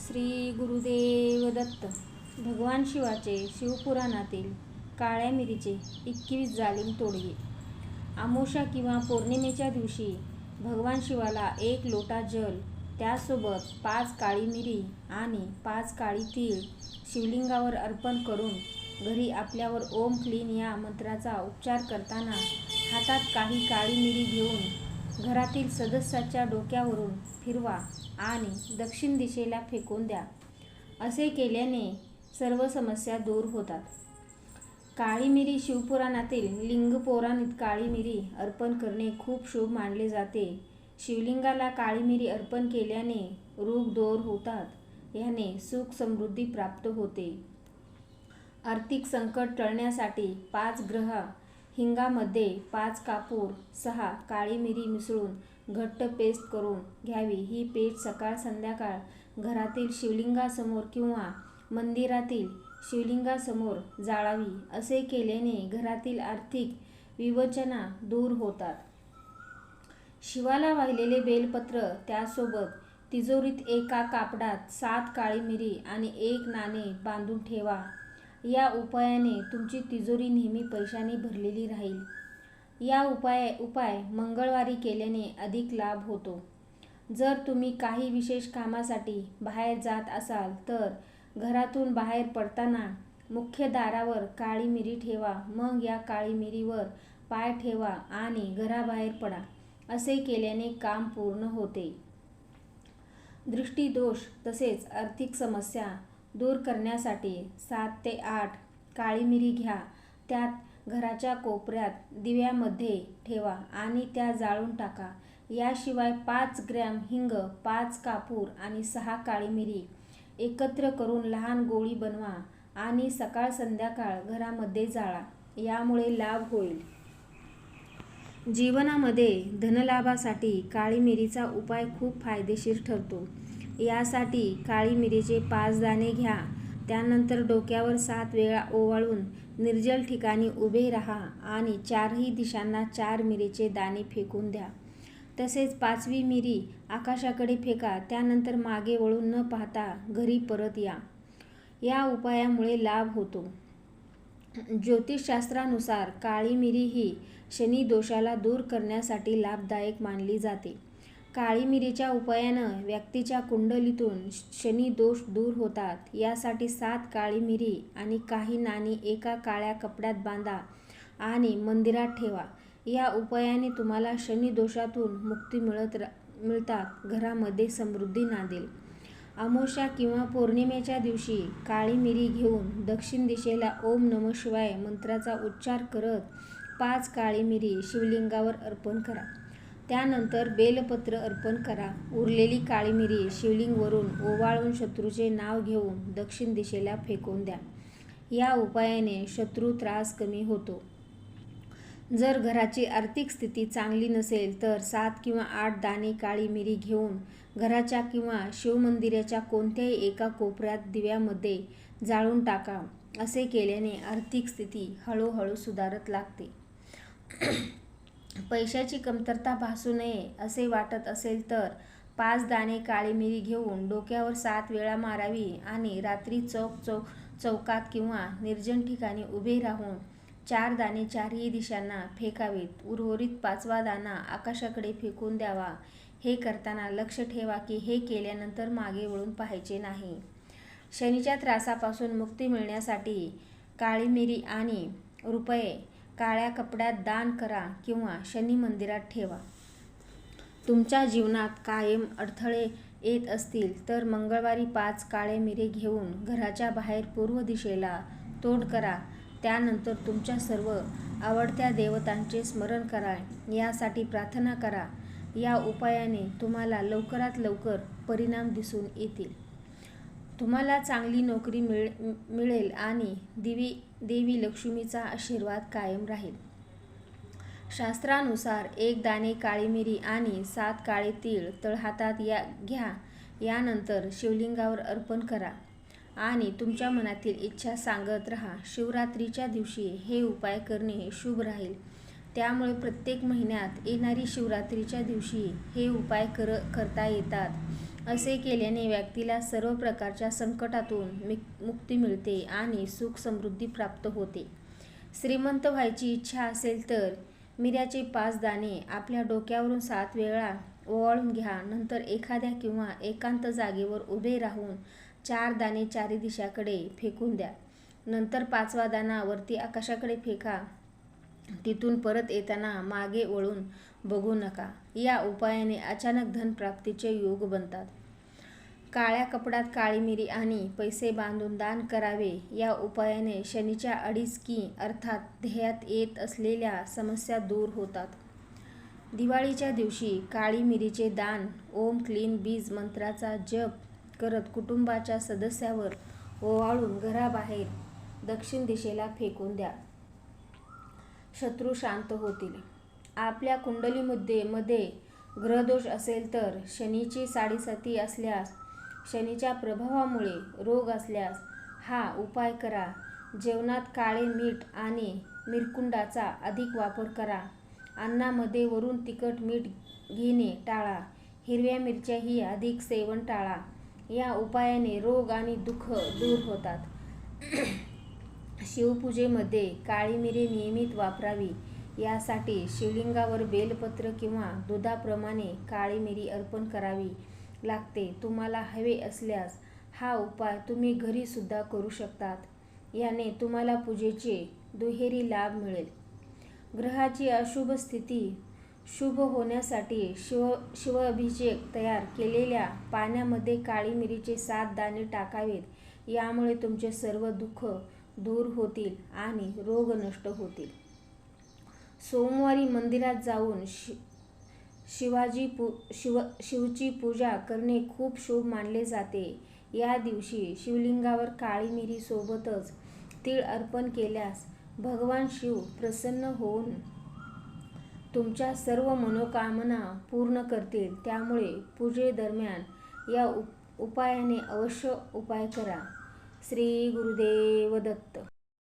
श्री गुरुदेव दत्त भगवान शिवाचे शिवपुराणातील काळ्या मिरीचे एकवीस जालिम तोडगे. आमोशा किंवा पौर्णिमेच्या दिवशी भगवान शिवाला एक लोटा जल त्यासोबत पाच काळी मिरी आणि पाच काळी तीळ शिवलिंगावर अर्पण करून घरी आपल्यावर ओम क्लीन या मंत्राचा उपचार करताना हातात काही काळी मिरी घेऊन घरातील सदस्याच्या डोक्यावरून फिरवा आणि दक्षिण दिशेला फेकून द्या. असे केल्याने सर्व समस्या दूर होतात. काळी मिरी शिवपुराणातील लिंगपौराणित काळी मिरी अर्पण करणे खूप शुभ मानले जाते. शिवलिंगाला काळी मिरी अर्पण केल्याने रोग दूर होतात याने सुख समृद्धी प्राप्त होते. आर्थिक संकट टळण्यासाठी पाच ग्रह हिंगामध्ये पाच कापूर सहा काळी मिरी मिसळून घट्ट पेस्ट करून घ्यावी. ही पेस्ट सकाळ संध्याकाळ घरातील शिवलिंगासमोर किंवा मंदिरातील शिवलिंगासमोर जाळावी असे केल्याने घरातील आर्थिक विवचना दूर होतात. शिवाला वाहिलेले बेलपत्र त्यासोबत तिजोरीत एका कापडात सात काळी मिरी आणि एक नाणे बांधून ठेवा. या उपायाने तुमची तिजोरी नेहमी पैशाने भरलेली राहील. या उपाय उपाय मंगळवारी केल्याने अधिक लाभ होतो. जर तुम्ही काही विशेष कामासाठी बाहेर जात असाल तर घरातून बाहेर पडताना मुख्य दारावर काळी मिरी ठेवा. मग या काळी मिरीवर पाय ठेवा आणि घराबाहेर पडा. असे केल्याने काम पूर्ण होते. दृष्टीदोष तसेच आर्थिक समस्या दूर करण्यासाठी सात ते आठ काळी मिरी घ्या. त्यात घराच्या कोपऱ्यात दिव्यामध्ये ठेवा आणि त्या जाळून टाका. याशिवाय पाच ग्रॅम हिंग पाच कापूर आणि सहा काळी मिरी एकत्र करून लहान गोळी बनवा आणि सकाळ संध्याकाळ घरामध्ये जाळा. यामुळे लाभ होईल. जीवनामध्ये धनलाभासाठी काळी मिरीचा उपाय खूप फायदेशीर ठरतो. यासाठी काळी मिरीचे पाच दाणे घ्या. त्यानंतर डोक्यावर सात वेळा ओवाळून निर्जल ठिकाणी उभे राहा आणि चारही दिशांना चार मिरीचे दाणे फेकून द्या. तसेच पाचवी मिरी आकाशाकडे फेका त्यानंतर मागे वळून न पाहता घरी परत या. या उपायामुळे लाभ होतो. ज्योतिषशास्त्रानुसार काळी मिरी ही शनी दोषाला दूर करण्यासाठी लाभदायक मानली जाते. काळी मिरीच्या उपायानं व्यक्तीच्या कुंडलीतून शनी दोष दूर होतात. यासाठी सात काळी मिरी आणि काही नाणी एका काळ्या कपड्यात बांधा आणि मंदिरात ठेवा. या उपायाने तुम्हाला शनी दोषातून मुक्ती मिळत मिळतात. घरामध्ये समृद्धी नांदेल. अमावस्या किंवा पौर्णिमेच्या दिवशी काळी मिरी घेऊन दक्षिण दिशेला ओम नम शिवाय मंत्राचा उच्चार करत पाच काळी मिरी शिवलिंगावर अर्पण करा. त्यानंतर बेलपत्र अर्पण करा. उरलेली काळी मिरी शिवलिंगवरून ओवाळून शत्रूचे नाव घेऊन दक्षिण दिशेला फेकून द्या. या उपायाने शत्रू त्रास कमी होतो. जर घराची आर्थिक स्थिती चांगली नसेल तर सात किंवा आठ दाणे काळी मिरी घेऊन घराच्या किंवा शिवमंदिराच्या कोणत्याही एका कोपऱ्यात दिव्यामध्ये जाळून टाका. असे केल्याने आर्थिक स्थिती हळूहळू सुधारत लागते. पैशाची कमतरता भासू नये असे वाटत असेल तर पाच दाणे काळी मिरी घेऊन डोक्यावर सात वेळा मारावी आणि रात्री चौक चौक चौकात किंवा निर्जन ठिकाणी उभे राहून चार दाणे चारही दिशांना फेकावीत. उर्वरित पाचवा दाणा आकाशाकडे फेकून द्यावा. हे करताना लक्ष ठेवा की हे केल्यानंतर मागे वळून पाहायचे नाही. शनीच्या त्रासापासून मुक्ती मिळण्यासाठी काळी मिरी आणि रुपये काळ्या कपड्यात दान करा किंवा शनी मंदिरात ठेवा. तुमच्या जीवनात कायम अडथळे येत असतील तर मंगळवारी पाच काळे मिरे घेऊन घराच्या बाहेर पूर्व दिशेला तोड करा. त्यानंतर तुमच्या सर्व आवडत्या देवतांचे स्मरण करा. यासाठी प्रार्थना करा. या उपायाने तुम्हाला लवकरात लवकर परिणाम दिसून येतील. तुम्हाला चांगली नोकरी मिळ मिळेल आणि देवी देवी लक्ष्मीचा आशीर्वाद कायम राहील. शास्त्रानुसार एक दाणे काळी मिरी आणि सात काळे तीळ तळहातात या घ्या. यानंतर शिवलिंगावर अर्पण करा आणि तुमच्या मनातील इच्छा सांगत राहा. शिवरात्रीच्या दिवशी हे उपाय करणे शुभ राहील. त्यामुळे प्रत्येक महिन्यात येणारी शिवरात्रीच्या दिवशी हे उपाय कर करता येतात. असे केल्याने व्यक्तीला सर्व प्रकारच्या संकटातून मुक्ती मिळते आणि सुख समृद्धी प्राप्त होते. श्रीमंत व्हायची इच्छा असेल तर मिऱ्याचे पाच दाणे आपल्या डोक्यावरून सात वेळा ओवाळून घ्या नंतर एखाद्या किंवा एकांत जागेवर उभे राहून चार दाणे चारी दिशाकडे फेकून द्या. नंतर पाचवा दाणा वरती आकाशाकडे फेका तिथून परत येताना मागे वळून बघू नका. या उपायाने अचानक धनप्राप्तीचे योग बनतात. काळ्या कपड्यात काळी मिरी आणि पैसे बांधून दान करावे. या उपायाने शनीच्या अडीच की अर्थात ध्येयात येत असलेल्या समस्या दूर होतात. दिवाळीच्या दिवशी काळी मिरीचे दान ओम क्लीन बीज मंत्राचा जप करत कुटुंबाच्या सदस्यावर ओवाळून घराबाहेर दक्षिण दिशेला फेकून द्या. शत्रू शांत होतील. आपल्या कुंडलीमध्ये मध्ये ग्रहदोष असेल तर शनीची साडेसाती असल्यास शनीच्या प्रभावामुळे रोग असल्यास हा उपाय करा. जेवणात काळे मीठ आणि मिरकुंडाचा अधिक वापर करा. अन्नामध्ये वरून तिखट मीठ घेणे टाळा. हिरव्या मिरच्याही अधिक सेवन टाळा. या उपायाने रोग आणि दुःख दूर होतात. शिवपूजेमध्ये काळी मिरी नियमित वापरावी. यासाठी शिवलिंगावर बेलपत्र किंवा दुधाप्रमाणे काळी मिरी अर्पण करावी लागते. तुम्हाला हवे असल्यास हा उपाय तुम्ही घरीसुद्धा करू शकतात. याने तुम्हाला पूजेचे दुहेरी लाभ मिळेल. ग्रहाची अशुभ स्थिती शुभ होण्यासाठी शिव शिवअभिषेक तयार केलेल्या पाण्यामध्ये काळी मिरीचे सात दाणे टाकावेत. यामुळे तुमचे सर्व दुःख दूर होतील आणि रोग नष्ट होतील. सोमवारी मंदिरात जाऊन शि शिवाजी पू शिव शिवची पूजा करणे खूप शुभ मानले जाते. या दिवशी शिवलिंगावर काळी मिरी सोबतच तीळ अर्पण केल्यास भगवान शिव प्रसन्न होऊन तुमच्या सर्व मनोकामना पूर्ण करतील. त्यामुळे पूजेदरम्यान या उप उपायाने अवश्य उपाय करा. श्री गुरुदेव दत्त.